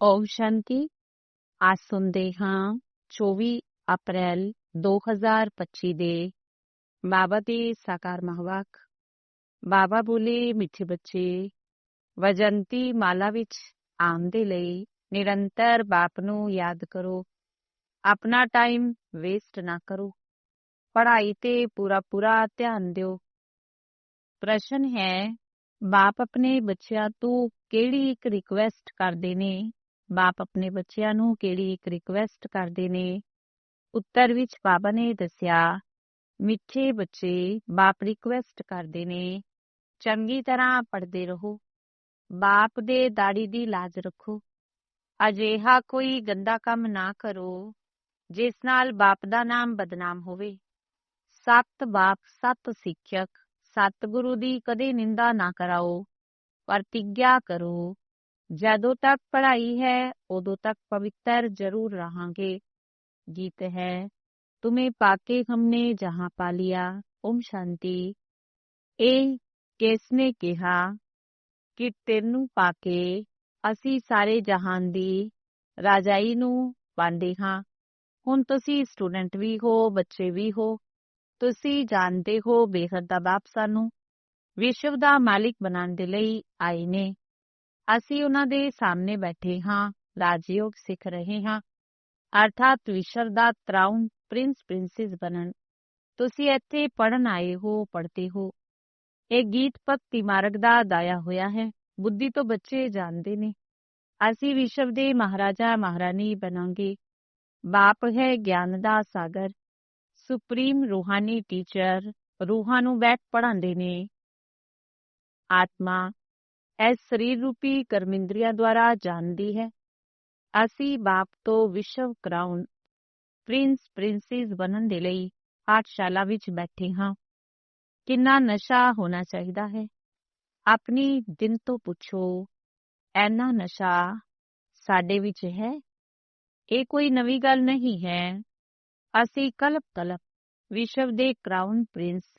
ਓਮ ਸ਼ਾਂਤੀ ਅੱਜ ਸੁਣਦੇ ਹਾਂ 24 ਅਪ੍ਰੈਲ 2025 ਦੇ ਬਾਬਾ ਦੇ ਸਾਕਾਰ ਮਹਵਾਕ ਬਾਬਾ ਬੋਲੇ ਮਿੱਠੇ ਬੱਚੇ ਵਜੰਤੀ ਮਾਲਾ ਵਿੱਚ ਆਉਣ ਦੇ ਲਈ ਨਿਰੰਤਰ ਬਾਪ ਨੂੰ ਯਾਦ ਕਰੋ ਆਪਣਾ ਟਾਈਮ ਵੇਸਟ ਨਾ ਕਰੋ ਪੜ੍ਹਾਈ ਤੇ ਪੂਰਾ ਪੂਰਾ ਧਿਆਨ ਦਿਓ ਪ੍ਰਸ਼ਨ ਹੈ ਬਾਪ ਆਪਣੇ ਬੱਚਿਆਂ ਤੋਂ ਕਿਹੜੀ ਇੱਕ ਰਿਕੁਐਸਟ ਕਰਦੇ ਨੇ ਬਾਪ ਆਪਣੇ ਬੱਚਿਆਂ ਨੂੰ ਕਿਹੜੀ ਇੱਕ ਰਿਕੁਐਸਟ ਕਰਦੇ ਨੇ? ਉੱਤਰ ਵਿੱਚ ਬਾਬਾ ਨੇ ਦੱਸਿਆ, ਮਿੱਠੇ ਬੱਚੇ ਬਾਪ ਰਿਕੁਐਸਟ ਕਰਦੇ ਨੇ। ਚੰਗੀ ਤਰ੍ਹਾਂ ਪੜ੍ਹਦੇ ਰਹੋ। ਬਾਪ ਦੇ ਦਾੜੀ ਦੀ ਲਾਜ ਰੱਖੋ। ਅਜਿਹਾ ਕੋਈ ਗੰਦਾ ਕੰਮ ਨਾ ਕਰੋ, ਜਿਸ ਨਾਲ ਬਾਪ ਦਾ ਨਾਮ ਬਦਨਾਮ ਹੋਵੇ। ਸਤ ਬਾਪ, ਸਤ ਸਿੱਖਿਅਕ, ਸਤਿਗੁਰੂ ਦੀ ਕਦੇ ਨਿੰਦਾ ਨਾ ਕਰਾਓ। ਪ੍ਰਤੀਗਿਆ ਕਰੋ। ਜਦੋਂ ਤੱਕ ਪੜ੍ਹਾਈ ਹੈ ਉਦੋਂ ਤੱਕ ਪਵਿੱਤਰ ਜ਼ਰੂਰ ਰਹਾਂਗੇ ਗੀਤ ਹੈ ਤੁਮੇ ਪਾਕੇ ਹਮਨੇ ਜਹਾਂ ਪਾ ਲਿਆ ਓਮ ਸ਼ਾਂਤੀ ਇਹ ਕਿਸਨੇ ਕਿਹਾ ਕਿ ਤੈਨੂੰ ਪਾਕੇ ਅਸੀਂ ਸਾਰੇ ਜਹਾਨ ਦੀ ਰਾਜਾਈ ਨੂੰ ਪਾਉਂਦੇ ਹਾਂ ਹੁਣ ਤੁਸੀਂ ਸਟੂਡੈਂਟ ਵੀ ਹੋ ਬੱਚੇ ਵੀ ਹੋ ਤੁਸੀਂ ਜਾਣਦੇ ਹੋ ਬੇਹੱਦ ਦਾ ਬਾਪ ਸਾਨੂੰ ਵਿਸ਼ਵ ਦਾ ਮਾਲਿਕ ਬਣਾਉਣ ਦੇ ਲਈ ਆਏ ਨੇ ਅਸੀਂ ਉਹਨਾਂ ਦੇ ਸਾਹਮਣੇ ਬੈਠੇ ਹਾਂ, ਰਾਜਯੋਗ ਸਿੱਖ ਰਹੇ ਹਾਂ। ਅਰਥਾਤ ਵਿਸ਼ਵ ਦਾ ਤਰਾਉਨ ਪ੍ਰਿੰਸ ਪ੍ਰਿੰਸੈਸ ਬਣਨ। ਤੁਸੀਂ ਇੱਥੇ ਪੜਨ ਆਏ ਹੋ, ਪੜ੍ਹਦੇ ਹੋ। ਇਹ ਗੀਤ ਭਗਤੀ ਮਾਰਗ ਦਾ ਦਾਇਆ ਹੋਇਆ ਹੈ, ਬੁੱਧੀ ਤੋਂ ਬੱਚੇ ਜਾਣਦੇ ਨੇ। ਅਸੀਂ ਵਿਸ਼ਵ ਦੇ ਮਹਾਰਾਜਾ ਮਹਾਰਾਣੀ ਬਣਾਂਗੇ। ਬਾਪ ਹੈ ਗਿਆਨ ਦਾ ਸਾਗਰ। ਸੁਪਰੀਮ ਰੂਹਾਨੀ ਟੀਚਰ, ਰੂਹਾਂ ਨੂੰ ਬੈਠ ਪੜਾਉਂਦੇ ਨੇ। ਆਤਮਾ ਇਸ ਸਰੀਰ ਰੂਪੀ ਕਰਮਿੰਦਰੀਆਂ ਦੁਆਰਾ ਜਾਣਦੀ ਹੈ ਅਸੀਂ ਬਾਪ ਤੋਂ ਵਿਸ਼ਵ ਕਰਾਉਨ ਪ੍ਰਿੰਸ ਪ੍ਰਿੰਸੈਸ ਬਣਨ ਦੇ ਲਈ ਪਾਠਸ਼ਾਲਾ ਵਿੱਚ ਬੈਠੇ ਹਾਂ ਕਿੰਨਾ ਨਸ਼ਾ ਹੋਣਾ ਚਾਹੀਦਾ ਹੈ ਆਪਣੀ ਦਿਨ ਤੋਂ ਪੁੱਛੋ ਐਨਾ ਨਸ਼ਾ ਸਾਡੇ ਵਿੱਚ ਹੈ ਇਹ ਕੋਈ ਨਵੀਂ ਗੱਲ ਨਹੀਂ ਹੈ ਅਸੀਂ ਕਲਪ ਕਲਪ ਵਿਸ਼ਵ ਦੇ ਕਰਾਊਨ ਪ੍ਰਿੰਸ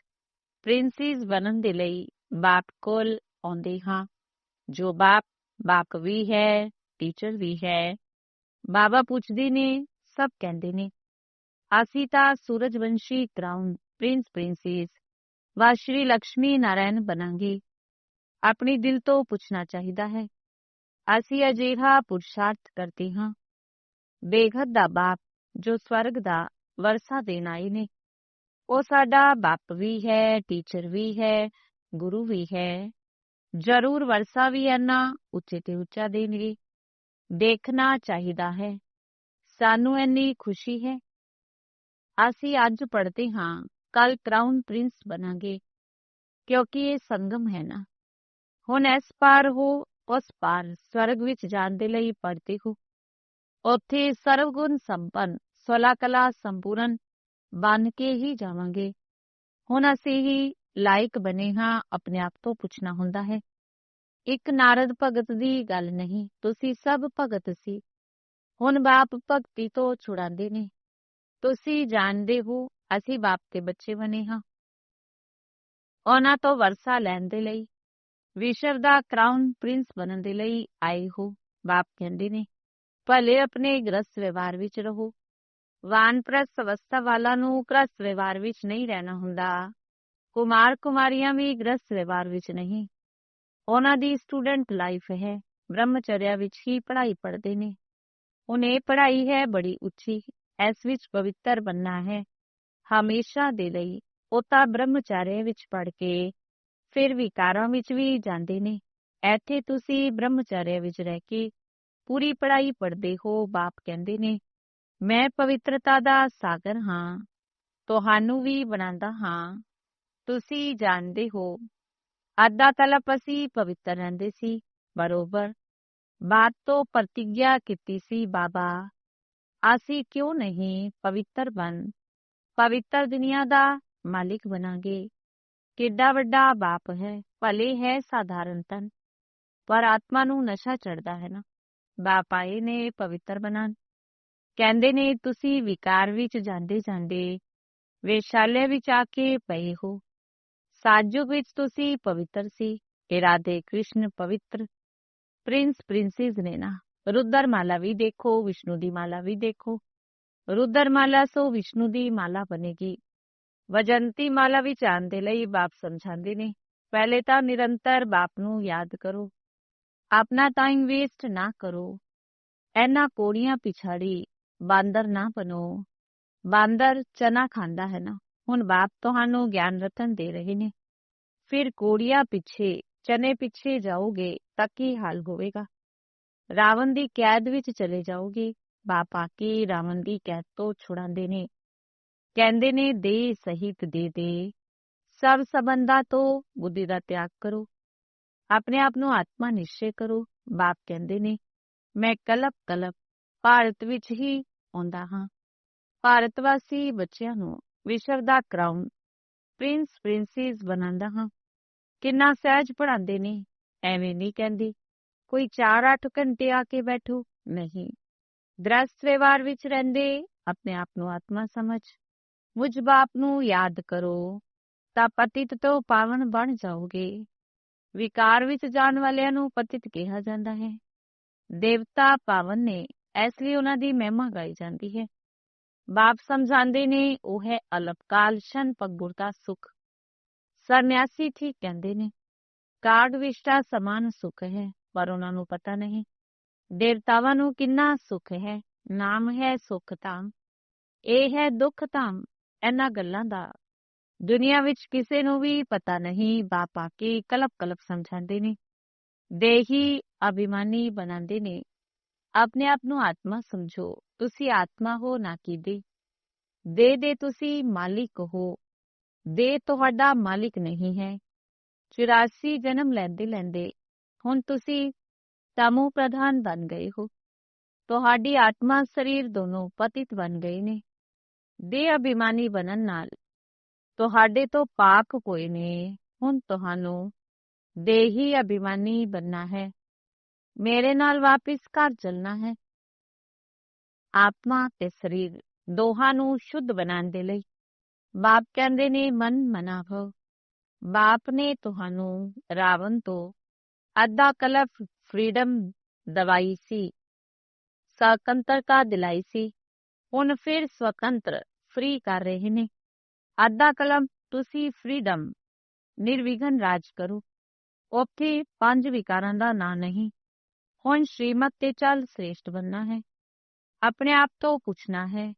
ਪ੍ਰਿੰਸੈਸ ਬਣਨ ਦੇ ਲਈ ਬਾਪ ਕੋਲ ਆਉਂਦੇ ਹਾਂ जो बाप बाप भी है, टीचर भी है। बाबा पूछदी ने, सब कहते ने सूरज वंशी क्राउन प्रिंस प्रिंसेस, वा श्री लक्ष्मी नारायण बनांगी। अपनी दिल तो पूछना चाहिदा है। असि अजिहा पुरुषार्थ करते हाँ। बेघर दा बाप, जो स्वर्ग दा वर्षा देन आए ने। ओ साडा बाप भी है, टीचर भी है, गुरु भी है। ਜ਼ਰੂਰ ਵਰਸਾ ਵੀ ਐਨਾ ਉੱਚੇ ਤੇ ਉੱਚਾ ਦੇਣਗੇ ਦੇਖਣਾ ਚਾਹੀਦਾ ਹੈ ਸਾਨੂੰ ਇੰਨੀ ਖੁਸ਼ੀ ਹੈ ਅਸੀਂ ਅੱਜ ਪੜ੍ਹਦੇ ਹਾਂ ਕੱਲ ਕਰਾਊਨ ਪ੍ਰਿੰਸ ਬਣਾਂਗੇ ਕਿਉਂਕਿ ਇਹ ਸੰਗਮ ਹੈ ਨਾ ਹੁਣ ਇਸ ਪਾਰ ਹੋ ਉਸ ਪਾਰ ਸਵਰਗ ਵਿੱਚ ਜਾਣ ਦੇ ਲਈ ਪੜ੍ਹਦੇ ਹੋ ਉੱਥੇ ਸਰਵਗੁਣ ਸੰਪੰਨ ਸੋਲਾ ਕਲਾ ਸੰਪੂਰਨ ਬਣ ਕੇ ਹੀ ਜਾਵਾਂਗੇ ਹੁਣ ਅਸੀਂ ਹੀ ਲਾਇਕ ਬਣੇ ਹਾਂ, ਆਪਣੇ ਆਪ ਤੋਂ ਪੁੱਛਣਾ ਹੁੰਦਾ ਹੈ। ਇੱਕ ਨਾਰਦ ਭਗਤ ਦੀ ਗੱਲ ਨਹੀਂ, ਤੁਸੀਂ ਸਭ ਭਗਤ ਸੀ। ਹੁਣ ਬਾਪ ਭਗਤੀ ਤੋਂ ਛੁਡਾਉਂਦੇ ਨੇ। ਤੁਸੀਂ ਜਾਣਦੇ ਹੋ, ਅਸੀਂ ਬਾਪ ਦੇ ਬੱਚੇ ਬਣੇ ਹਾਂ। ਉਹਨਾਂ ਤੋਂ ਵਰਸਾ ਲੈਣ ਦੇ ਲਈ, ਵਿਸ਼ਵ ਦਾ ਕਰਾਊਨ ਪ੍ਰਿੰਸ ਬਣਨ ਦੇ ਲਈ ਆਏ ਹੋ, ਬਾਪ ਕਹਿੰਦੇ ਨੇ। ਭਲੇ ਆਪਣੇ ਗ੍ਰਸਤ ਵਿਵਹਾਰ ਵਿੱਚ ਰਹੋ। ਵਾਨਪ੍ਰਸਥ ਅਵਸਥਾ ਵਾਲਾ ਨੂੰ ਗ੍ਰਸਥ ਵਿਵਹਾਰ ਵਿੱਚ ਨਹੀਂ ਰਹਿਣਾ ਹੁੰਦਾ। ਕੁਮਾਰ ਕੁਮਾਰੀਆਂ ਵੀ ਗ੍ਰਸਥ ਵਿਵਹਾਰ ਵਿੱਚ ਨਹੀਂ। ਉਹਨਾਂ ਦੀ ਸਟੂਡੈਂਟ ਲਾਈਫ ਹੈ ਬ੍ਰਹਮਚਰਿਆ ਵਿੱਚ ਹੀ ਪੜ੍ਹਾਈ ਪੜ੍ਹਦੇ ਨੇ। ਉਹਨੇ ਪੜ੍ਹਾਈ ਹੈ ਬੜੀ ਉੱਚੀ, ਇਸ ਵਿੱਚ ਪਵਿੱਤਰ ਬੰਨਾ ਹੈ। ਹਮੇਸ਼ਾ ਦੇ ਲਈ ਉਹ ਤਾਂ ਬ੍ਰਹਮਚਰਿਆ ਵਿੱਚ ਪੜ੍ਹ ਕੇ ਫਿਰ ਵਿਕਾਰਾਂ ਵਿੱਚ ਵੀ ਜਾਂਦੇ ਨੇ। ਇੱਥੇ ਤੁਸੀਂ ਬ੍ਰਹਮਚਰਿਆ ਵਿੱਚ ਰਹਿ ਕੇ ਪੂਰੀ ਪੜ੍ਹਾਈ ਪੜ੍ਹਦੇ ਹੋ, ਬਾਪ ਕਹਿੰਦੇ ਨੇ। ਮੈਂ ਪਵਿੱਤਰਤਾ ਦਾ ਸਾਗਰ ਹਾਂ, ਤੁਹਾਨੂੰ ਵੀ ਬਣਾਉਂਦਾ ਹਾਂ। ਤੁਸੀਂ ਜਾਣਦੇ ਹੋ ਅੱਧਾ ਤਲਪ ਅਸੀਂ ਪਵਿੱਤਰ ਰਹਿੰਦੇ ਸੀ ਬਰੋਬਰ ਬਾਤ ਤੋਂ ਪ੍ਰਤੀਗਿਆ ਕੀਤੀ ਸੀ ਬਾਬਾ ਅਸੀਂ ਕਿਉਂ ਨਹੀਂ ਪਵਿੱਤਰ ਬਣ ਪਵਿੱਤਰ ਦੁਨੀਆ ਦਾ ਮਾਲਿਕ ਬਣਾਂਗੇ ਕਿੱਡਾ ਵੱਡਾ ਬਾਪ ਹੈ ਭਲੇ ਹੈ ਸਾਧਾਰਨ ਤਨ ਪਰ ਆਤਮਾ ਨੂੰ ਨਸ਼ਾ ਚੜਦਾ ਹੈ ਨਾ ਬਾਪ ਆਏ ਨੇ ਪਵਿੱਤਰ ਬਣਾਉਣ ਕਹਿੰਦੇ ਨੇ ਤੁਸੀਂ ਵਿਕਾਰ ਵਿੱਚ ਜਾਂਦੇ ਜਾਂਦੇ ਵੇਸ਼ਾਲੇ ਵਿੱਚ ਆ ਕੇ ਪਏ ਹੋ ਸਾਜੁਗ ਵਿੱਚ ਤੁਸੀਂ ਪਵਿੱਤਰ ਸੀ ਇਹ ਰਾਧੇ ਕ੍ਰਿਸ਼ਨ ਪਵਿੱਤਰ ਪ੍ਰਿੰਸ ਪ੍ਰਿੰਸੈਸ ਨੇ ਨਾ ਰੁਦਰ ਮਾਲਾ ਵੀ ਦੇਖੋ ਵਿਸ਼ਨੂੰ ਦੀ ਮਾਲਾ ਵੀ ਦੇਖੋ ਰੁਦਰ ਮਾਲਾ ਸੋ ਵਿਸ਼ਨੂੰ ਦੀ ਮਾਲਾ ਬਣੇਗੀ ਵਜੰਤੀ ਮਾਲਾ ਵਿੱਚ ਆਉਣ ਦੇ ਲਈ ਬਾਪ ਸਮਝਾਉਂਦੇ ਨੇ ਪਹਿਲੇ ਤਾਂ ਨਿਰੰਤਰ ਬਾਪ ਨੂੰ ਯਾਦ ਕਰੋ ਆਪਣਾ ਟਾਈਮ ਵੇਸਟ ਨਾ ਕਰੋ ਐਨਾ ਪੌੜੀਆਂ ਪਿਛਾੜੀ ਬਾਂਦਰ ਨਾ ਬਣੋ ਬਾਂਦਰ ਚਨਾ ਖਾਂਦਾ ਹੈ ਨਾ ਹੁਣ ਬਾਪ ਤੁਹਾਨੂੰ ਗਿਆਨ ਰਤਨ ਦੇ ਰਹੇ ਨੇ। ਫਿਰ ਕੋੜੀਆਂ ਪਿੱਛੇ, ਚਨੇ ਪਿੱਛੇ ਜਾਓਗੇ ਤਾਂ ਕੀ ਹਾਲ ਹੋਵੇਗਾ? ਰਾਵਣ ਦੀ ਕੈਦ ਵਿੱਚ ਚਲੇ ਜਾਓਗੇ। ਬਾਪ ਆ ਕੇ ਰਾਵਣ ਦੀ ਕੈਦ ਤੋਂ ਛੁਡਾਉਂਦੇ ਨੇ। ਕਹਿੰਦੇ ਨੇ ਦੇ ਸਹਿਤ ਦੇ ਦੇ। ਸਭ ਸੰਬੰਧਾਂ ਤੋਂ ਬੁੱਧੀ ਦਾ ਤਿਆਗ ਕਰੋ। ਆਪਣੇ ਆਪ ਨੂੰ ਆਤਮਾ ਨਿਸ਼ਚੈ ਕਰੋ। ਬਾਪ ਕਹਿੰਦੇ ਨੇ, ਮੈਂ ਕਲਪ ਕਲਪ ਭਾਰਤ ਵਿੱਚ ਹੀ ਆਉਂਦਾ ਹਾਂ। ਭਾਰਤ ਵਾਸੀ ਬੱਚਿਆਂ ਨੂੰ ਵਿਸ਼ਵ ਦਾ ਕਰਾਊਨ ਪ੍ਰਿੰਸ ਪ੍ਰਿੰਸੈਸ ਬਣਾਉਂਦਾ ਹਾਂ ਕਿੰਨਾ ਸਹਿਜ ਪੜਾਉਂਦੇ ਨੇ ਐਵੇਂ ਨਹੀਂ ਕਹਿੰਦੀ ਕੋਈ 4-8 ਘੰਟੇ ਆ ਕੇ ਬੈਠੋ ਨਹੀਂ ਗ੍ਰਸਥ ਵਿਵਹਾਰ ਵਿੱਚ ਰਹਿੰਦੇ ਆਪਣੇ ਆਪ ਨੂੰ ਆਤਮਾ ਸਮਝ ਮੁਝ ਬਾਪ ਨੂੰ ਯਾਦ ਕਰੋ ਤਾਂ ਪਤਿਤ ਤੋਂ ਪਾਵਨ ਬਣ ਜਾਓਗੇ ਵਿਕਾਰ ਵਿੱਚ ਜਾਣ ਵਾਲਿਆਂ ਨੂੰ ਪਤਿਤ ਕਿਹਾ ਜਾਂਦਾ ਹੈ ਦੇਵਤਾ ਪਾਵਨ ਨੇ ਇਸ ਲਈ ਉਹਨਾਂ ਦੀ ਮਹਿਮਾ ਗਾਈ ਜਾਂਦੀ ਹੈ ਬਾਪ ਸਮਝਾਉਂਦੇ ਨੇ ਉਹ ਹੈ ਅਲਪਕਾਲ ਸ਼ਨ ਪਗੁਰਤਾ ਸੁਖ ਸੰਨਿਆਸੀ ਠੀਕ ਕਹਿੰਦੇ ਨੇ ਕਾਰਡ ਵਿਸ਼ਟਾ ਸਮਾਨ ਸੁਖ ਹੈ ਪਰ ਉਹਨਾਂ ਨੂੰ ਪਤਾ ਨਹੀਂ ਦੇਵਤਾਵਾਂ ਨੂੰ ਕਿੰਨਾ ਸੁਖ ਹੈ ਨਾਮ ਹੈ ਸੁਖ ਧਾਮ ਇਹ ਹੈ ਦੁੱਖ ਧਾਮ ਇਹਨਾਂ ਗੱਲਾਂ ਦਾ ਦੁਨੀਆ ਵਿੱਚ ਕਿਸੇ ਨੂੰ ਵੀ ਪਤਾ ਨਹੀਂ ਬਾਪ ਆ ਕੇ ਕਲਪ ਕਲਪ ਸਮਝਾਉਂਦੇ ਨੇ ਦੇਹੀ ਅਭਿਮਾਨੀ ਬਣਾਉਂਦੇ ਨੇ ਆਪਣੇ ਆਪ ਨੂੰ ਆਤਮਾ ਸਮਝੋ। ਤੁਸੀਂ ਆਤਮਾ ਹੋ, ਨਾ ਕਿ ਦੇ। ਦੇ ਦੇ ਤੁਸੀਂ ਮਾਲਿਕ ਹੋ। ਦੇ ਤੁਹਾਡਾ ਮਾਲਿਕ ਨਹੀਂ ਹੈ। 84 ਜਨਮ ਲੈਂਦੇ ਲੈਂਦੇ ਹੁਣ ਤੁਸੀਂ ਤਮੋ ਪ੍ਰਧਾਨ ਬਣ ਗਏ ਹੋ। ਤੁਹਾਡੀ ਆਤਮਾ ਸਰੀਰ ਦੋਨੋਂ ਪਤਿਤ ਬਣ ਗਏ ਨੇ। ਦੇ ਅਭਿਮਾਨੀ ਬਣਨ ਨਾਲ ਤੁਹਾਡੇ ਤੋਂ ਪਾਕ ਕੋਈ ਨੇ। ਹੁਣ ਤੁਹਾਨੂੰ ਦੇਹੀ ਅਭਿਮਾਨੀ ਬਣਨਾ ਹੈ। ਮੇਰੇ ਨਾਲ ਵਾਪਿਸ ਘਰ ਚੱਲਣਾ ਹੈ ਆਤਮਾ ਤੇ ਸਰੀਰ ਦੋਹਾਂ ਨੂੰ ਸ਼ੁੱਧ ਬਣਾਉਣ ਦੇ ਲਈ ਬਾਪ ਕਹਿੰਦੇ ਨੇ ਮਨ ਮਨਾ ਭਵ ਬਾਪ ਨੇ ਤੁਹਾਨੂੰ ਰਾਵਣ ਤੋਂ ਅੱਧਾ ਕਲਫ ਫ੍ਰੀडम ਦਵਾਈ ਸੀ ਸਵਤੰਤਰਤਾ ਦਿਲਾਈ ਸੀ ਹੁਣ ਫਿਰ ਸਵਤੰਤਰ ਫ੍ਰੀ ਕਰ ਰਹੇ ਨੇ ਅੱਧਾ ਕਲਮ ਤੁਸੀਂ ਫ੍ਰੀडम ਨਿਰਵਿਘਨ ਰਾਜ ਕਰੋ ਉੱਥੇ ਪੰਜ ਵਿਕਾਰਾਂ ਦਾ ਨਾਂ ਨਹੀਂ ਹੁਣ ਸ਼੍ਰੀਮਤ ਤੇ ਚੱਲ ਸ੍ਰੇਸ਼ਟ ਬੰਨਾ ਹੈ ਆਪਣੇ ਆਪ ਤੋਂ ਪੁੱਛਣਾ ਹੈ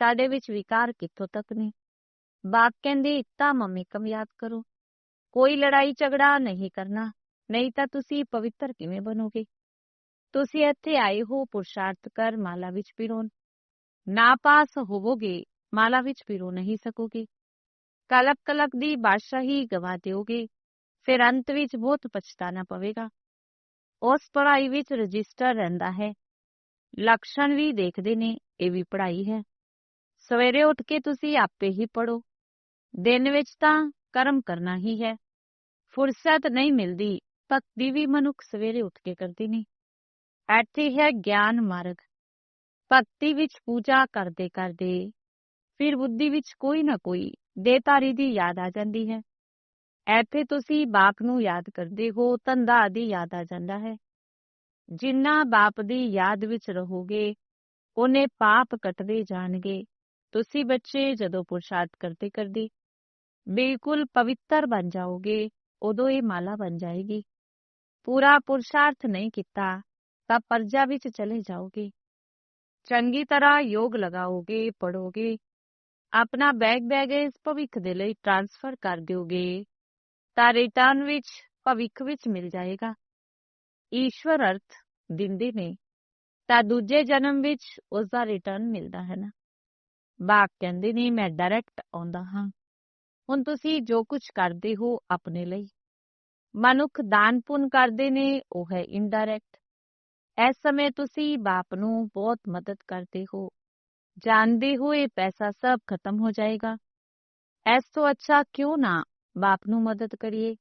ਸਾਡੇ ਵਿੱਚ ਵਿਕਾਰ ਕਿੱਥੋਂ ਤੱਕ ਨੇ ਬਾਪ ਕਹਿੰਦੇ ਇਤਾ ਮੰਮੀ ਕਮ ਯਾਦ ਕਰੋ ਕੋਈ ਲੜਾਈ ਝਗੜਾ ਨਹੀਂ ਕਰਨਾ ਨਹੀਂ ਤਾਂ ਤੁਸੀਂ ਪਵਿੱਤਰ ਕਿਵੇਂ ਬਣੋਗੇ ਤੁਸੀਂ ਇੱਥੇ ਆਏ ਹੋ ਪੁਰਸ਼ਾਰਥ ਕਰ ਮਾਲਾ ਵਿੱਚ ਪਿਰੋਨ ਨਾ ਪਾਸ ਹੋਵੋਗੇ ਮਾਲਾ ਵਿੱਚ ਪਿਰੋ ਨਹੀਂ ਸਕੋਗੇ ਕਲਪ ਕਲਪ ਦੀ ਬਾਦਸ਼ਾਹੀ ਗਵਾ ਦਿਓਗੇ ਫਿਰ ਅੰਤ ਵਿੱਚ ਬਹੁਤ ਪਛਤਾਣਾ ਪਵੇਗਾ ਉਸ ਪੜ੍ਹਾਈ ਵਿੱਚ ਰਜਿਸਟਰ ਰਹਿੰਦਾ ਹੈ। ਲਕਸ਼ਣ ਵੀ ਦੇਖਦੇ ਨੇ, ਇਹ ਵੀ ਪੜ੍ਹਾਈ ਹੈ। ਸਵੇਰੇ ਉੱਠ ਕੇ ਤੁਸੀਂ ਆਪੇ ਹੀ ਪੜੋ ਦਿਨ ਵਿੱਚ ਤਾਂ ਕਰਮ ਕਰਨਾ ਹੀ ਹੈ। ਫੁਰਸਤ ਨਹੀਂ ਮਿਲਦੀ, ਭਗਤੀ ਵੀ ਮਨੁੱਖ ਸਵੇਰੇ ਉੱਠ ਕੇ ਕਰਦੀ ਨਹੀਂ। ਇੱਥੇ ਹੈ ਗਿਆਨ ਮਾਰਗ। ਭਗਤੀ ਵਿੱਚ ਪੂਜਾ ਕਰਦੇ ਕਰਦੇ ਫਿਰ ਬੁੱਧੀ ਵਿੱਚ ਕੋਈ ਨਾ ਕੋਈ ਦੇਤਾਰੀ ਦੀ ਯਾਦ ਆ ਜਾਂਦੀ ਹੈ। ਇੱਥੇ ਤੁਸੀਂ ਬਾਪ ਨੂੰ ਯਾਦ ਕਰਦੇ ਹੋ, ਧੰਦਾ ਆਦਿ ਯਾਦ ਆ ਜਾਂਦਾ ਹੈ। ਜਿੰਨਾ ਬਾਪ ਦੀ ਯਾਦ ਵਿੱਚ ਰਹੋਗੇ, ਉਹਨੇ ਪਾਪ ਕੱਟਦੇ ਜਾਣਗੇ। ਤੁਸੀਂ ਬੱਚੇ ਜਦੋਂ ਪੁਰਸ਼ਾਰਥ ਕਰਦੇ ਕਰਦੇ ਬਿਲਕੁਲ ਪਵਿੱਤਰ ਬਣ ਜਾਓਗੇ, ਉਦੋਂ ਇਹ ਮਾਲਾ ਬਣ ਜਾਏਗੀ। ਪੂਰਾ ਪੁਰਸ਼ਾਰਥ ਨਹੀਂ ਕੀਤਾ, ਤਾਂ ਪਰਜਾ ਵਿੱਚ ਚਲੇ ਜਾਓਗੇ। ਚੰਗੀ ਤਰ੍ਹਾਂ ਯੋਗ ਲਗਾਓਗੇ ਪੜੋਗੇ ਆਪਣਾ ਬੈਗ ਬੈਗੇਜ ਭਵਿੱਖ ਦੇ ਲਈ ਟ੍ਰਾਂਸਫਰ ਕਰ ਦਿਓਗੇ। ਤਾਂ ਰਿਟਰਨ ਵਿੱਚ, ਭਵਿੱਖ ਵਿੱਚ ਮਿਲ ਜਾਏਗਾ। ਈਸ਼ਵਰ ਅਰਥ ਦਿੰਦੇ ਨੇ, ਤਾਂ ਦੂਜੇ ਜਨਮ ਵਿੱਚ ਉਸ ਦਾ ਰਿਟਰਨ ਮਿਲਦਾ ਹੈ ਨਾ। ਬਾਪ ਕਹਿੰਦੇ ਨੇ, ਮੈਂ ਡਾਇਰੈਕਟ ਆਉਂਦਾ ਹਾਂ। ਹੁਣ ਤੁਸੀਂ ਜੋ ਕੁਝ ਕਰਦੇ ਹੋ ਆਪਣੇ ਲਈ। ਮਨੁੱਖ ਦਾਨ ਪੁੰਨ ਕਰਦੇ ਨੇ, ਉਹ ਹੈ ਇਨਡਾਇਰੈਕਟ ਇਸ ਸਮੇਂ ਤੁਸੀਂ ਬਾਪ ਨੂੰ ਬਹੁਤ ਮਦਦ ਕਰਦੇ ਹੋ। ਜਾਣਦੇ ਹੋ ਇਹ ਪੈਸਾ ਸਭ ਖਤਮ ਹੋ ਜਾਏਗਾ। ਇਸ ਤੋਂ ਅੱਛਾ ਕਿਉਂ ਨਾ ਬਾਪ ਨੂੰ ਮਦਦ ਕਰੀਏ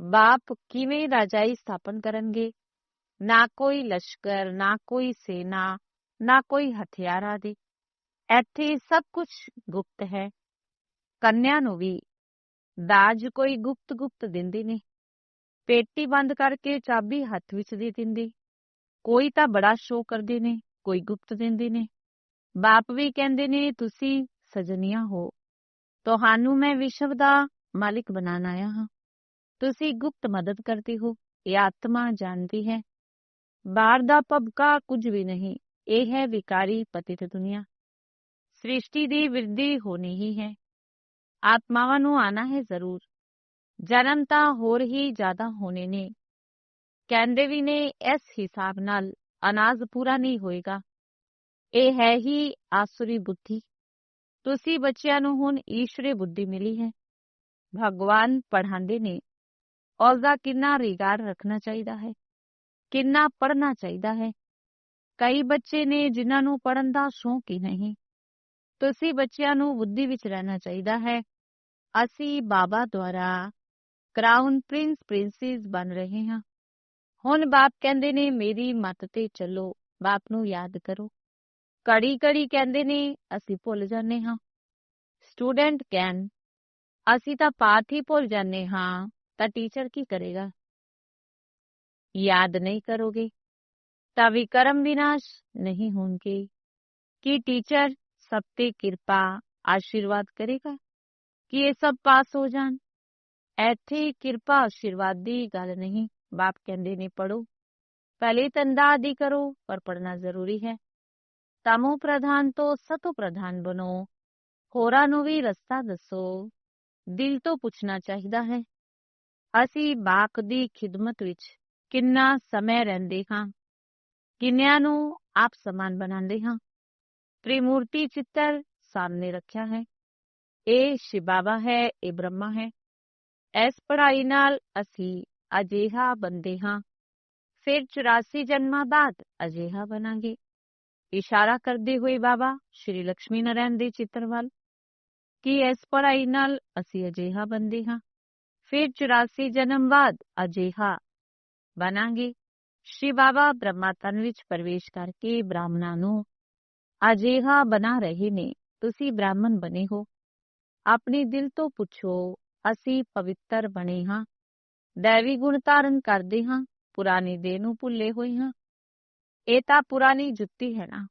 ਬਾਪ ਕਿਵੇਂ ਰਾਜਾਈ ਸਥਾਪਨ ਕਰਨਗੇ ਨਾ ਕੋਈ ਲਸ਼ਕਰ ਨਾ ਕੋਈ ਸੈਨਾ ਨਾ ਕੋਈ ਹਥਿਆਰ ਆਦਿ ਇੱਥੇ ਸਭ ਕੁਝ ਗੁਪਤ ਹੈ ਕੰਨਿਆ ਨੂੰ ਵੀ ਦਾਜ ਕੋਈ ਗੁਪਤ ਗੁਪਤ ਦਿੰਦੀ ਨੇ ਪੇਟੀ ਬੰਦ ਕਰਕੇ ਚਾਬੀ ਹੱਥ ਵਿੱਚ ਦੇ ਦਿੰਦੀ ਕੋਈ ਤਾਂ ਬੜਾ ਸ਼ੋਅ ਕਰਦੇ ਨੇ ਕੋਈ ਗੁਪਤ ਦਿੰਦੇ ਨੇ ਬਾਪ ਵੀ ਕਹਿੰਦੇ ਨੇ ਤੁਸੀਂ ਸਜਣੀਆਂ ਹੋ ਤੁਹਾਨੂੰ ਮੈਂ ਵਿਸ਼ਵ ਦਾ ਮਾਲਿਕ ਬਣਾਉਣ ਆਇਆ ਹਾਂ ਤੁਸੀਂ ਗੁਪਤ ਮਦਦ ਕਰਦੇ ਹੋ ਇਹ ਆਤਮਾ ਜਾਣਦੀ ਹੈ ਬਾਹਰ ਦਾ ਪਬਕਾ ਕੁਝ ਵੀ ਨਹੀਂ ਇਹ ਹੈ ਵਿਕਾਰੀ ਪਤਿਤ ਦੁਨੀਆ ਸ੍ਰਿਸ਼ਟੀ ਦੀ ਵਿਰਧੀ ਹੋਣੀ ਹੀ ਹੈ ਆਤਮਾਵਾਂ ਨੂੰ ਆਣਾ ਹੈ ਜ਼ਰੂਰ ਜਨਮ ਤਾਂ ਹੋਰ ਹੀ ਜ਼ਿਆਦਾ ਹੋਣੇ ਨੇ ਕਹਿੰਦੇ ਵੀ ਨੇ ਇਸ ਹਿਸਾਬ ਨਾਲ ਅਨਾਜ ਪੂਰਾ ਨਹੀਂ ਹੋਏਗਾ ਇਹ ਹੈ ਹੀ ਆਸੁਰੀ ਬੁੱਧੀ ਤੁਸੀਂ ਬੱਚਿਆਂ ਨੂੰ ਹੁਣ ਈਸ਼ਵਰੀ ਬੁੱਧੀ ਮਿਲੀ ਹੈ ਭਗਵਾਨ ਪੜ੍ਹਾਉਂਦੇ ਨੇ ਉਸ ਦਾ ਕਿੰਨਾ ਰਿਗਾਰ ਰੱਖਣਾ ਚਾਹੀਦਾ ਹੈ, ਕਿੰਨਾ ਪੜ੍ਹਨਾ ਚਾਹੀਦਾ ਹੈ। ਕਈ ਬੱਚੇ ਨੇ ਜਿਨ੍ਹਾਂ ਨੂੰ ਪੜਨ ਦਾ ਸ਼ੌਂਕ ਹੀ ਨਹੀਂ। ਤੁਸੀਂ ਬੱਚਿਆਂ ਨੂੰ ਬੁੱਧੀ ਵਿੱਚ ਰਹਿਣਾ ਚਾਹੀਦਾ ਹੈ। ਅਸੀਂ ਬਾਬਾ ਦੁਆਰਾ ਕਰਾਊਨ ਪ੍ਰਿੰਸ ਪ੍ਰਿੰਸੈਸ ਬਣ ਰਹੇ ਹਾਂ। ਹੁਣ ਬਾਪ ਕਹਿੰਦੇ ਨੇ, ਮੇਰੀ ਮੱਤ ਤੇ ਚੱਲੋ, ਬਾਪ ਨੂੰ ਯਾਦ ਕਰੋ। ਕੜੀ ਕੜੀ ਕਹਿੰਦੇ ਨੇ, ਅਸੀਂ ਭੁੱਲ ਜਾਂਦੇ ਹਾਂ। ਸਟੂਡੈਂਟ ਕੈਨ ਅਸੀਂ ਤਾਂ ਪਾਠ ਹੀ ਭੁੱਲ ਜਾਂਦੇ ਹਾਂ ਤਾਂ ਟੀਚਰ ਕੀ ਕਰੇਗਾ ਯਾਦ ਨਹੀਂ ਕਰੋਗੇ ਤਾਂ ਵਿਕਰਮ ਵਿਨਾਸ਼ ਨਹੀਂ ਹੋਣਗੇ ਕੀ ਟੀਚਰ ਸਭ ਤੇ ਕਿਰਪਾ ਆਸ਼ੀਰਵਾਦ ਕਰੇਗਾ ਕਿ ਇਹ ਸਭ ਪਾਸ ਹੋ ਜਾਣ ਇੱਥੇ ਕਿਰਪਾ ਆਸ਼ੀਰਵਾਦ ਦੀ ਗੱਲ ਨਹੀਂ ਬਾਪ ਕਹਿੰਦੇ ਨੇ ਪੜੋ ਪਹਿਲੇ ਤੰਦਾ ਆਦਿ ਕਰੋ ਪਰ ਪੜਨਾ ਜ਼ਰੂਰੀ ਹੈ ਤਮੋ ਪ੍ਰਧਾਨ ਤੋਂ ਸਤੋ ਪ੍ਰਧਾਨ ਬਣੋ ਹੋਰਾਂ ਨੂੰ ਵੀ ਰਸਤਾ ਦੱਸੋ ਦਿਲ ਤੋਂ ਪੁੱਛਣਾ ਚਾਹੀਦਾ ਹੈ। ਅਸੀਂ ਬਾਕ ਦੀ ਖਿਦਮਤ ਵਿੱਚ ਕਿੰਨਾ ਸਮੇਂ ਰਹਿੰਦੇ ਹਾਂ। ਕਿੰਨਿਆਂ ਨੂੰ ਆਪ ਸਮਾਨ ਬਣਾਉਂਦੇ ਹਾਂ। ਤ੍ਰਿਮੂਰਤੀ ਚਿੱਤਰ ਸਾਹਮਣੇ ਰੱਖਿਆ ਹੈ। ਇਹ ਸ਼ਿਵਾਵਾ ਹੈ, ਇਹ ਬ੍ਰਹਮਾ ਹੈ। ਇਸ ਪੜ੍ਹਾਈ ਨਾਲ ਅਸੀਂ ਅਜੇਹਾ ਬੰਦੇ ਹਾਂ। ਫਿਰ 84 ਜਨਮਾਂ ਬਾਅਦ ਅਜੇਹਾ ਬਣਾਂਗੇ। ਇਸ਼ਾਰਾ ਕਰਦੇ ਹੋਏ ਬਾਬਾ ਸ਼੍ਰੀ ਲక్ష్ਮੀ ਨਾਰਾਇਣ ਦੇ ਚਿੱਤਰ ਵੱਲ ਕਿ ਇਸ ਪੜਾਈ ਨਾਲ ਅਸੀਂ ਅਜਿਹਾ ਬੰਦੇ ਹਾਂ। ਫਿਰ 84 ਜਨਮ ਬਾਅਦ ਅਜਿਹਾ ਬਣਾਂਗੇ। ਸ਼੍ਰੀ ਬਾਬਾ ਬ੍ਰਹਮਾ ਤਨ ਵਿੱਚ ਪ੍ਰਵੇਸ਼ ਕਰਕੇ ਬ੍ਰਾਹਮਣਾਂ ਨੂੰ ਅਜਿਹਾ ਬਣਾ ਰਹੇ ਨੇ, ਤੁਸੀਂ ਬ੍ਰਾਹਮਣ ਬਣੇ ਹੋ। ਆਪਣੇ ਦਿਲ ਤੋਂ ਪੁੱਛੋ, ਅਸੀਂ ਪਵਿੱਤਰ ਬਣੇ ਹਾਂ। ਦੇਵੀ ਗੁਣ ਧਾਰਨ ਕਰਦੇ ਹਾਂ, ਪੁਰਾਣੀ ਦੇਹ ਨੂੰ ਭੁੱਲੇ ਹੋਏ ਹਾਂ। ਇਹ ਤਾਂ ਪੁਰਾਣੀ ਜੁੱਤੀ ਹੈ ਨਾ।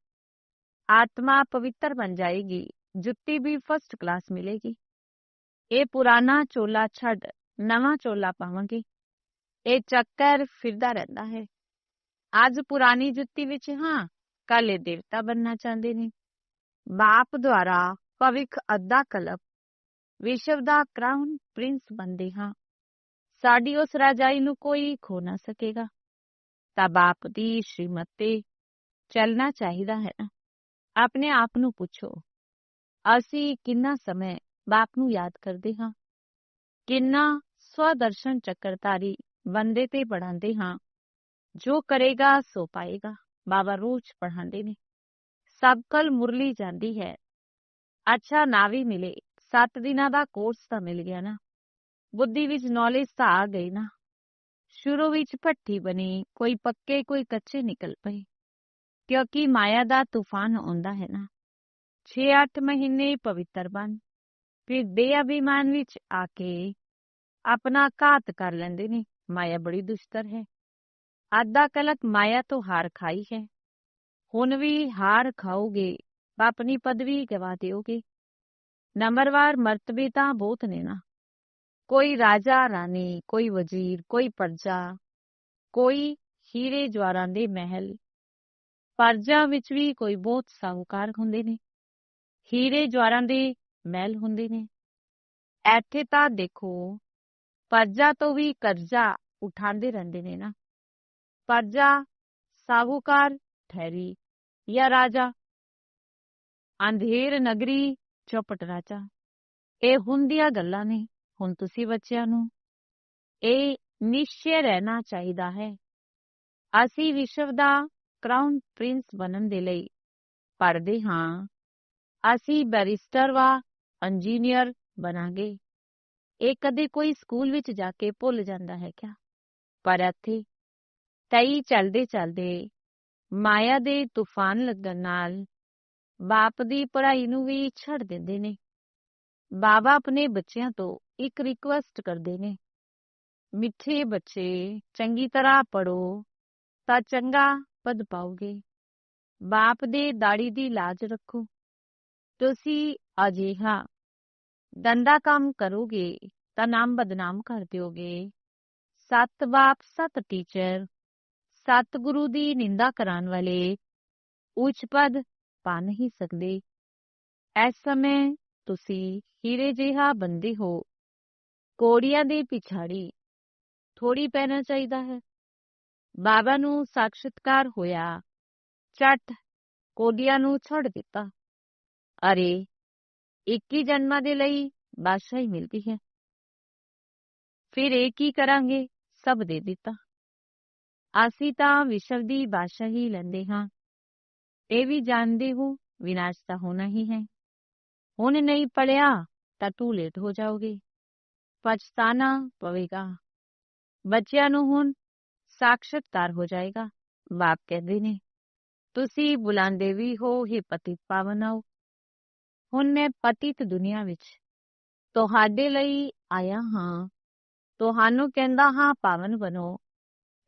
ਆਤਮਾ ਪਵਿੱਤਰ ਬਣ ਜਾਏਗੀ। ਜੁੱਤੀ ਵੀ ਫਸਟ ਕਲਾਸ ਮਿਲੇਗੀ। ਇਹ ਪੁਰਾਣਾ ਚੋਲਾ ਛੱਡ ਨਵਾਂ ਚੋਲਾ ਪਾਵਾਂਗੇ। ਇਹ ਚੱਕਰ ਫਿਰਦਾ ਰਹਿੰਦਾ ਹੈ। ਅੱਜ ਪੁਰਾਣੀ ਜੁੱਤੀ ਵਿੱਚ ਹਾਂ ਕੱਲ ਇਹ ਦੇਵਤਾ ਬੰਨਣਾ ਚਾਹੁੰਦੇ ਨੇ। ਬਾਪ ਦੁਆਰਾ ਭਵਿੱਖ ਅੱਧਾ ਕਲਪ, ਵਿਸ਼ਵ ਦਾ ਕਰਾਊਨ ਪ੍ਰਿੰਸ ਬੰਦੇ ਹਾਂ। ਸਾਡੀ ਉਸ ਰਾਜਾਈ ਨੂੰ ਕੋਈ ਖੋ ਨਾ ਸਕੇਗਾ। ਤਾਂ ਬਾਪ ਦੀ ਸ਼੍ਰੀਮਤ, ਚੱਲਣਾ ਚਾਹੀਦਾ ਹੈ ਨਾ। ਆਪਣੇ ਆਪ ਨੂੰ ਪੁੱਛੋ। ਅਸੀਂ ਕਿੰਨਾ ਸਮੇਂ ਬਾਪ ਨੂੰ ਯਾਦ ਕਰਦੇ ਹਾਂ? ਕਿੰਨਾ ਸਵਦਰਸ਼ਨ ਚੱਕਰਧਾਰੀ ਬੰਦੇ ਤੇ ਪੜਾਉਂਦੇ ਹਾਂ? ਜੋ ਕਰੇਗਾ, ਸੋ ਪਾਏਗਾ। ਬਾਬਾ ਰੋਜ਼ ਪੜਾਉਂਦੇ ਨੇ। ਸਭ ਕਲ ਮੁਰਲੀ ਜਾਂਦੀ ਹੈ। ਅੱਛਾ ਨਾ ਵੀ ਮਿਲੇ। 7 ਦਿਨਾਂ ਦਾ ਕੋਰਸ ਤਾਂ ਮਿਲ ਗਿਆ ਨਾ। ਬੁੱਧੀ ਵਿੱਚ ਨੌਲੇਜ ਤਾਂ ਆ ਗਈ ਨਾ। ਸ਼ੁਰੂ ਵਿੱਚ ਭੱਠੀ ਬਣੀ, ਕੋਈ ਪੱਕੇ, ਕੋਈ ਕੱਚੇ ਨਿਕਲ ਪਏ। ਕਿਉਂਕਿ ਮਾਇਆ ਦਾ ਤੂਫਾਨ ਆਉਂਦਾ ਹੈ ਨਾ। 6-8 ਮਹੀਨੇ ਪਵਿੱਤਰ ਬਣ। ਫਿਰ ਬੇਅਭਿਮਾਨ ਵਿੱਚ ਆ ਕੇ ਆਪਣਾ ਘਾਤ ਕਰ ਲੈਂਦੇ ਨੇ। ਮਾਇਆ ਬੜੀ ਦੁਸ਼ਤਰ ਹੈ। ਅੱਧਾ ਕਲਕ ਮਾਇਆ ਤੋਂ ਹਾਰ ਖਾਈ ਹੈ। ਹੁਣ ਵੀ ਹਾਰ ਖਾਓਗੇ ਆਪਣੀ ਪਦਵੀ ਗਵਾ ਦਿਓਗੇ। ਨੰਬਰਵਾਰ ਮਰਤਬੇ ਤਾਂ ਬਹੁਤ ਨੇ ਨਾ। ਕੋਈ ਰਾਜਾ, ਰਾਣੀ, ਕੋਈ ਵਜ਼ੀਰ, ਕੋਈ ਪਰਜਾ, ਕੋਈ ਹੀਰੇ ਜਵਾਰਾਂ ਦੇ ਮਹਿਲ। ਪਰਜਾ ਵਿੱਚ ਵੀ ਕੋਈ ਬਹੁਤ ਸਾਹੂਕਾਰ ਹੁੰਦੇ ਨੇ। ਹੀਰੇ ਜਵਾਰਾਂ ਦੇ ਮਹਿਲ ਹੁੰਦੇ ਨੇ। ਇੱਥੇ ਤਾਂ ਦੇਖੋ, ਪਰਜਾ ਤੋਂ ਵੀ ਕਰਜ਼ਾ ਉਠਾਉਂਦੇ ਰਹਿੰਦੇ ਨੇ ਨਾ। ਪਰਜਾ ਸਾਹੂਕਾਰ ਠਹਿਰੀ ਜਾਂ ਰਾਜਾ। ਅੰਧੇਰ ਨਗਰੀ ਚੌਪਟ ਰਾਜਾ। ਇਹ ਹੁੰਦੀਆਂ ਗੱਲਾਂ ਨੇ ਹੁਣ ਤੁਸੀਂ ਬੱਚਿਆਂ ਨੂੰ। ਇਹ ਨਿਸ਼ਚੈ ਰਹਿਣਾ ਚਾਹੀਦਾ ਹੈ। ਅਸੀਂ ਵਿਸ਼ਵ ਦਾ ਕਰਾਊਨ ਪ੍ਰਿੰਸ ਬਣਨ ਦੇ ਲਈ ਪੜ੍ਹਦੇ ਹਾਂ। ਅਸੀਂ ਬੈਰਿਸਟਰ ਵਾ, ਇੰਜੀਨੀਅਰ ਬਣਾਂਗੇ। ਇਹ ਕਦੇ ਕੋਈ ਸਕੂਲ ਵਿੱਚ ਜਾ ਕੇ ਭੁੱਲ ਜਾਂਦਾ ਹੈ ਕਿਆ? ਪਰ ਇੱਥੇ ਤਈ ਚਲਦੇ ਚਲਦੇ ਮਾਇਆ ਦੇ ਤੂਫਾਨ ਲੱਗਣ ਨਾਲ ਬਾਪ ਦੀ ਪੜ੍ਹਾਈ ਨੂੰ ਵੀ ਛੱਡ ਦਿੰਦੇ ਨੇ। ਬਾਬਾ ਆਪਣੇ ਬੱਚਿਆਂ ਤੋਂ ਇੱਕ ਰਿਕੁਐਸਟ ਕਰਦੇ ਨੇ, ਮਿੱਠੇ ਬੱਚੇ, ਚੰਗੀ ਤਰ੍ਹਾਂ ਪੜੋ ਤਾਂ ਚੰਗਾ ਪਦ ਪਾਓਗੇ। ਬਾਪ ਦੇ ਦਾੜੀ ਦੀ ਲਾਜ ਰੱਖੋ। ਤੁਸੀਂ ਅਜਿਹਾ ਗੰਦਾ ਕੰਮ ਕਰੋਗੇ ਤਾਂ ਨਾਮ ਬਦਨਾਮ ਕਰ ਦਿਓਗੇ। ਸਤ ਬਾਪ, ਸਤ ਟੀਚਰ, ਸਤ ਗੁਰੂ ਦੀ ਨਿੰਦਾ ਕਰਨ ਵਾਲੇ ਉੱਚ ਪਦ ਪਾ ਨਹੀਂ ਸਕਦੇ। ਇਸ ਸਮੇਂ ਤੁਸੀਂ ਹੀਰੇ ਜਿਹਾ ਬੰਦੇ ਹੋ। ਕੋੜੀਆਂ ਦੇ ਪਿਛਾੜੀ ਥੋੜੀ ਪੈਣਾ ਚਾਹੀਦਾ ਹੈ। ਬਾਬਾ ਨੂੰ ਸਾਖਸ਼ਤਕਾਰ ਹੋਇਆ ਛੱਟ ਕੋਡੀਆਂ ਨੂੰ ਛੱਡ ਦਿੱਤਾ। ਅਰੇ 21 ਜਨਮਾਂ ਦੇ ਲਈ ਬਾਦਸ਼ਾਹੀ ਮਿਲਦੀ ਹੈ ਫਿਰ ਇਹ ਕੀ ਕਰਾਂਗੇ ਸਭ ਦੇ ਦਿੱਤਾ ਅਸੀਂ ਤਾਂ ਵਿਸ਼ਵ ਦੀ ਬਾਦਸ਼ਾਹੀ ਲੈਂਦੇ ਹਾਂ ਇਹ ਵੀ ਜਾਣਦੇ ਹੋ ਵਿਨਾਸ਼ ਤਾਂ ਹੋਣਾ ਹੀ ਹੈ ਹੁਣ ਨਹੀਂ ਪੜਿਆ ਤਾਂ ਤੂੰ ਲੇਟ ਹੋ ਜਾਓਗੇ ਪਛਤਾਨਾ ਪਵੇਗਾ ਬੱਚਿਆਂ ਨੂੰ ਹੁਣ ਸਾਖਸ਼ਤਕਾਰ ਹੋ ਜਾਏਗਾ ਬਾਪ ਕਹਿੰਦੇ ਨੇ ਤੁਸੀਂ ਬੁਲਾਉਂਦੇ ਵੀ ਹੋ ਹੀ ਪਤਿਤ ਪਾਵਨ ਆਓ ਹੁਣ ਮੈਂ ਪਤਿਤ ਦੁਨੀਆ ਵਿੱਚ ਤੁਹਾਡੇ ਲਈ ਆਇਆ ਹਾਂ। ਤੁਹਾਨੂੰ ਕਹਿੰਦਾ ਹਾਂ, ਪਾਵਨ ਬਣੋ।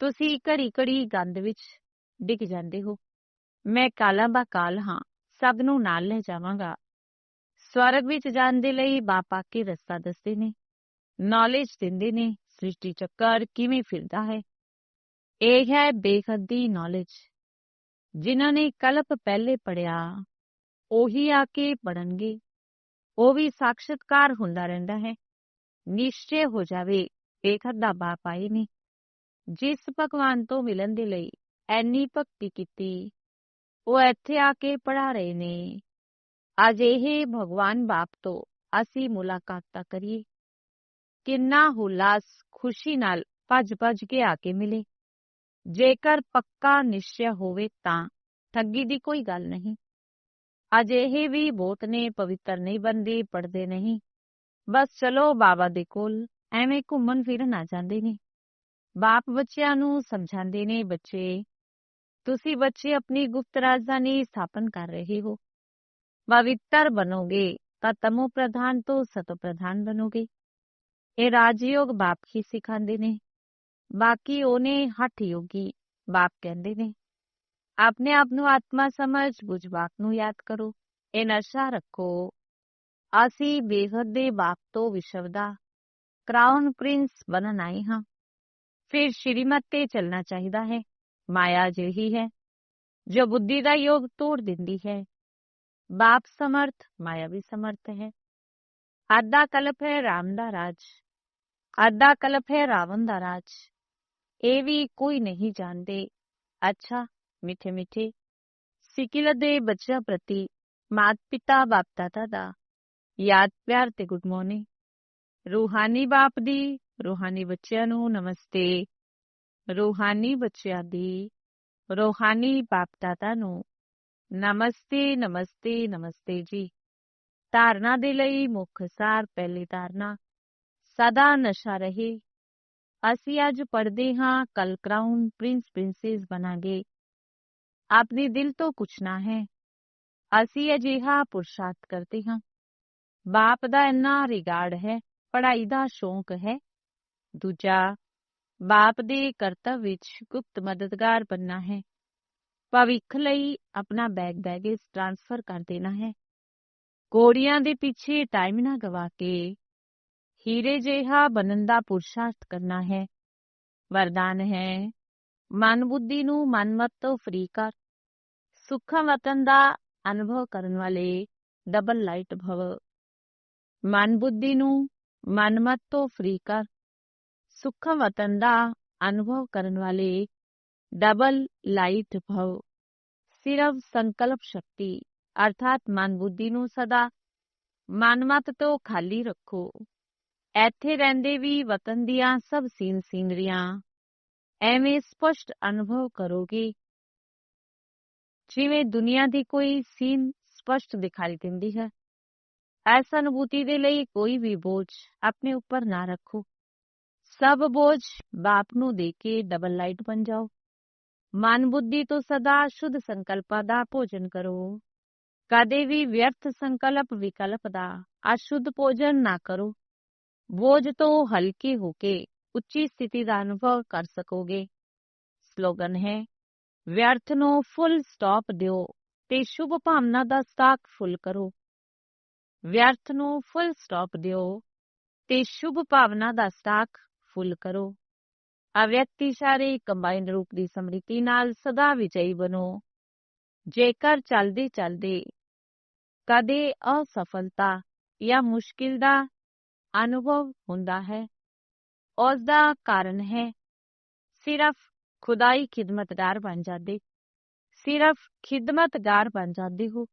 ਤੁਸੀਂ ਘੜੀ ਘੜੀ ਗੰਦ ਵਿੱਚ ਡਿੱਗ ਜਾਂਦੇ ਹੋ। ਮੈਂ ਕਾਲਾ ਬਾ ਕਾਲ ਹਾਂ, ਸਭ ਨੂੰ ਨਾਲ ਲੈ ਜਾਵਾਂਗਾ। ਸਵਰਗ ਵਿੱਚ ਜਾਣ ਦੇ ਲਈ ਬਾਪਾ ਕੇ ਰਸਤਾ ਦੱਸਦੇ ਨੇ। ਨੌਲੇਜ ਦਿੰਦੇ ਨੇ, ਸ੍ਰਿਸ਼ਟੀ ਚੱਕਰ ਕਿਵੇਂ ਫਿਰਦਾ ਹੈ। ਇਹ ਹੈ ਬੇਖੱਦੀ ਨੌਲੇਜ ਜਿਨ੍ਹਾਂ ਨੇ ਕਲਪ ਪਹਿਲੇ ਪੜਿਆ ਉਹੀ ਆ ਕੇ ਪੜਨਗੇ ਉਹ ਵੀ ਸਾਖਸ਼ਤਕਾਰ ਹੁੰਦਾ ਰਹਿੰਦਾ ਹੈ ਨਿਸ਼ਚੈ ਹੋ ਜਾਵੇ ਬੇਖੱਦਾ ਬਾਪ ਆਏ ਨੇ ਜਿਸ ਭਗਵਾਨ ਤੋਂ ਮਿਲਣ ਦੇ ਲਈ ਐਨੀ ਭਗਤੀ ਕੀਤੀ ਉਹ ਇੱਥੇ ਆ ਕੇ ਪੜਾ ਰਹੇ ਨੇ ਅੱਜ ਇਹ ਭਗਵਾਨ ਬਾਪ ਤੋਂ ਅਸੀਂ ਮੁਲਾਕਾਤ ਤਾਂ ਕਰੀਏ ਕਿੰਨਾ ਹੁਲਾਸ ਖੁਸ਼ੀ ਨਾਲ ਭੱਜ ਭੱਜ ਕੇ ਆ ਕੇ ਮਿਲੇ ਜੇਕਰ ਪੱਕਾ ਨਿਸ਼ਚੈ ਹੋਵੇ ਤਾਂ ਠੱਗੀ ਦੀ ਕੋਈ ਗੱਲ ਨਹੀਂ ਅੱਜ ਇਹ ਵੀ ਬਹੁਤ ਨੇ ਪਵਿੱਤਰ ਨਹੀਂ ਬੰਦੇ ਪੜਦੇ ਨਹੀਂ ਬਸ ਚਲੋ ਬਾਬਾ ਦੇ ਕੋਲ ਐਵੇਂ ਘੁੰਮਣ ਫਿਰਨ ਆ ਜਾਂਦੇ ਨੇ ਬਾਪ ਬੱਚਿਆਂ ਨੂੰ ਸਮਝਾਉਂਦੇ ਨੇ ਬੱਚੇ ਤੁਸੀਂ ਬੱਚੇ ਆਪਣੀ ਗੁਪਤ ਰਾਜਧਾਨੀ ਸਥਾਪਨ ਕਰ ਰਹੇ ਹੋ ਪਵਿੱਤਰ ਬਣੋਗੇ ਤਾਂ ਤਮੋ ਪ੍ਰਧਾਨ ਤੋਂ ਸਤੋ ਪ੍ਰਧਾਨ ਬਣੋਗੇ ਇਹ ਰਾਜਯੋਗ ਬਾਪ ਹੀ ਸਿਖਾਉਂਦੇ ਨੇ ਬਾਕੀ ਉਹਨੇ ਹੱਠ ਯੋਗੀ ਬਾਪ ਕਹਿੰਦੇ ਨੇ ਆਪਣੇ ਆਪ ਨੂੰ ਆਤਮਾ ਸਮਝ ਬੁਝਵਾਕ ਨੂੰ ਯਾਦ ਕਰੋ ਇਹ ਨਸ਼ਾ ਰੱਖੋ ਅਸੀਂ ਬੇਹੱਦ ਦੇ ਬਾਪ ਤੋਂ ਵਿਸ਼ਵ ਦਾ ਕਰਾਊਨ ਪ੍ਰਿੰਸ ਬਣਨ ਆਏ ਹਾਂ ਫਿਰ ਸ਼੍ਰੀਮਤ ਤੇ ਚੱਲਣਾ ਚਾਹੀਦਾ ਹੈ ਮਾਇਆ ਜਿਹੀ ਹੈ ਜੋ ਬੁੱਧੀ ਦਾ ਯੋਗ ਤੋੜ ਦਿੰਦੀ ਹੈ ਬਾਪ ਸਮਰਥ ਮਾਇਆ ਵੀ ਸਮਰਥ ਹੈ ਅੱਧਾ ਕਲਪ ਹੈ ਰਾਮ ਦਾ ਰਾਜ ਅੱਧਾ ਕਲਪ ਹੈ ਰਾਵਣ ਦਾ ਰਾਜ ਇਹ ਵੀ ਕੋਈ ਨਹੀਂ ਜਾਣਦੇ ਅੱਛਾ ਮਿੱਠੇ ਮਿੱਠੇ ਸਿਕਿਲ ਦੇ ਬੱਚਿਆਂ ਪ੍ਰਤੀ ਮਾਤ ਪਿਤਾ ਬਾਪ ਦਾਦਾ ਦਾ ਯਾਦ ਪਿਆਰ ਤੇ ਗੁੱਡ ਮਾਰਨਿੰਗ ਰੂਹਾਨੀ ਬਾਪ ਦੀ ਰੂਹਾਨੀ ਬੱਚਿਆਂ ਨੂੰ ਨਮਸਤੇ ਰੂਹਾਨੀ ਬੱਚਿਆਂ ਦੀ ਰੂਹਾਨੀ ਬਾਪ ਦਾਦਾ ਨੂੰ ਨਮਸਤੇ ਨਮਸਤੇ ਨਮਸਤੇ ਜੀ ਧਾਰਨਾ ਦੇ ਲਈ ਮੁੱਖ ਸਾਰ ਪਹਿਲੀ ਧਾਰਨਾ ਸਦਾ ਨਸ਼ਾ ਰਹੇ ਅਸੀਂ ਅੱਜ ਪੜਦੇ ਹਾਂ ਕਲ ਕਰਾਊਨ ਪ੍ਰਿੰਸ ਪ੍ਰਿੰਸੈਸ ਬਣਾਂਗੇ ਆਪਣੇ ਦਿਲ ਤੋਂ ਪੁੱਛਣਾ ਹੈ ਅਸੀਂ ਅਜਿਹਾ ਪੁਰਸ਼ਾਰਥ ਕਰਦੇ ਹਾਂ ਬਾਪ ਦਾ ਇੰਨਾ ਰਿਗਾਰਡ ਹੈ ਪੜ੍ਹਾਈ ਦਾ ਸ਼ੌਂਕ ਹੈ ਦੂਜਾ ਬਾਪ ਦੇ ਕਰਤਵ ਵਿੱਚ ਗੁਪਤ ਮਦਦਗਾਰ ਬੰਨਾ ਹੈ ਭਵਿੱਖ ਲਈ ਆਪਣਾ ਬੈਗ ਬੈਗੇਜ ਟ੍ਰਾਂਸਫਰ ਕਰ ਦੇਣਾ ਹੈ ਕੋੜੀਆਂ ਦੇ ਪਿੱਛੇ ਟਾਈਮ ਨਾ ਗਵਾ ਕੇ ਹੀਰੇ ਜਿਹਾ ਬਣਨ ਦਾ ਪੁਰਸ਼ਾਰਥ ਕਰਨਾ ਹੈ ਵਰਦਾਨ ਹੈ ਮਨ ਬੁੱਧੀ ਨੂੰ ਮਨਮਤ ਤੋਂ ਫਰੀ ਕਰ। ਸੁਖ ਵਤਨ ਦਾ ਅਨੁਭਵ ਕਰਨ ਵਾਲੇ ਡਬਲ ਲਾਈਟ ਭਵ। ਮਨ ਨੂੰ ਮਨਮਤ ਤੋਂ ਫਰੀ ਕਰ। ਸੁਖ ਵਤਨ ਦਾ ਅਨੁਭਵ ਕਰਨ ਵਾਲੇ ਡਬਲ ਲਾਈਟ ਭਵ। ਸਿਰਫ ਸੰਕਲਪ ਸ਼ਕਤੀ, ਅਰਥਾਤ ਮਨ ਬੁੱਧੀ ਨੂੰ ਸਦਾ ਮਨਮਤ ਤੋਂ ਖਾਲੀ ਰੱਖੋ। ਇੱਥੇ ਰਹਿੰਦੇ ਵੀ ਵਤਨ ਦੀਆਂ ਸਭ ਸੀਨ ਸੀਨਰੀਆਂ ਐਵੇਂ ਸਪਸ਼ਟ ਅਨੁਭਵ ਕਰੋਗੇ ਜਿਵੇਂ ਦੁਨੀਆ ਦੀ ਕੋਈ ਸੀਨ ਸਪਸ਼ਟ ਦਿਖਾਈ ਦਿੰਦੀ ਹੈ ਐਸਾ ਅਨੁਭੂਤੀ ਦੇ ਲਈ ਕੋਈ ਵੀ ਬੋਝ ਆਪਣੇ ਉੱਪਰ ਨਾ ਰੱਖੋ ਸਭ ਬੋਝ ਬਾਪ ਨੂੰ ਦੇ ਕੇ ਡਬਲ ਲਾਈਟ ਬਣ ਜਾਓ ਮਨ ਬੁੱਧੀ ਤੋਂ ਸਦਾ ਸ਼ੁੱਧ ਸੰਕਲਪਾਂ ਦਾ ਭੋਜਨ ਕਰੋ ਕਦੇ ਵੀ ਵਿਅਰਥ ਸੰਕਲਪ ਵਿਕਲਪ ਦਾ ਅਸ਼ੁੱਧ ਭੋਜਨ ਨਾ ਕਰੋ ਬੋਝ ਤੋਂ ਹਲਕੇ ਹੋ ਕੇ ਉੱਚੀ ਸਥਿਤੀ ਦਾ ਅਨੁਭਵ ਕਰ ਸਕੋਗੇ। ਸਲੋਗਨ ਹੈ ਵਿਅਰਥ ਨੂੰ ਫੁੱਲ ਸਟਾਪ ਦਿਓ ਤੇ ਸ਼ੁਭ ਭਾਵਨਾ ਦਾ ਸਟਾਕ ਫੁੱਲ ਕਰੋ। ਵਿਅਰਥ ਨੂੰ ਫੁੱਲ ਸਟਾਪ ਦਿਓ ਤੇ ਸ਼ੁਭ ਭਾਵਨਾ ਦਾ ਸਟਾਕ ਫੁੱਲ ਕਰੋ। ਅਵਿਅਕਤੀ ਸਾਰੇ ਕੰਬਾਈਨ ਰੂਪ ਦੀ ਸਮ੍ਰਿਤੀ ਨਾਲ ਸਦਾ ਵਿਜਈ ਬਣੋ। ਜੇਕਰ ਚਲਦੇ ਚਲਦੇ ਕਦੇ ਅਸਫਲਤਾ ਜਾਂ ਮੁਸ਼ਕਿਲ ਦਾ ਅਨੁਭਵ ਹੁੰਦਾ ਹੈ ਉਸ ਦਾ ਕਾਰਨ ਹੈ। ਸਿਰਫ ਖੁਦਾਈ ਖਿਦਮਤਗਾਰ ਬਣ ਜਾਂਦੇ। ਸਿਰਫ ਖਿਦਮਤਗਾਰ ਬਣ ਜਾਂਦੇ ਹੋ।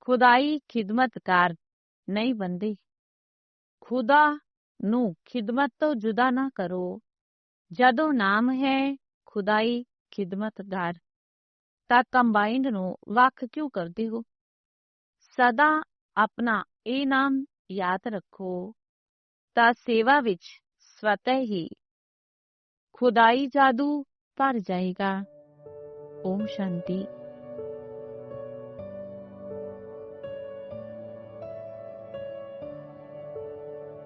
ਖੁਦਾਈ ਖਿਦਮਤਗਾਰ ਨਹੀਂ ਬੰਦੇ ਖੁਦਾ ਨੂੰ ਖਿਦਮਤ ਤੋਂ ਜੁਦਾ ਨਾ ਕਰੋ। ਜਦੋਂ ਨਾਮ ਹੈ ਖੁਦਾਈ ਖਿਦਮਤਗਾਰ, ਤਾਂ ਕੰਬਾਈਂਡ ਨੂੰ ਵੱਖ ਕਿਉਂ ਕਰਦੇ ਹੋ? ਸਦਾ ਆਪਣਾ ਇਹ ਨਾਮ ਯਾਦ ਰੱਖੋ, ਤਾਂ ਸੇਵਾ ਵਿੱਚ स्वतः ही। खुदाई जादू पर जाएगा। ओम शांति।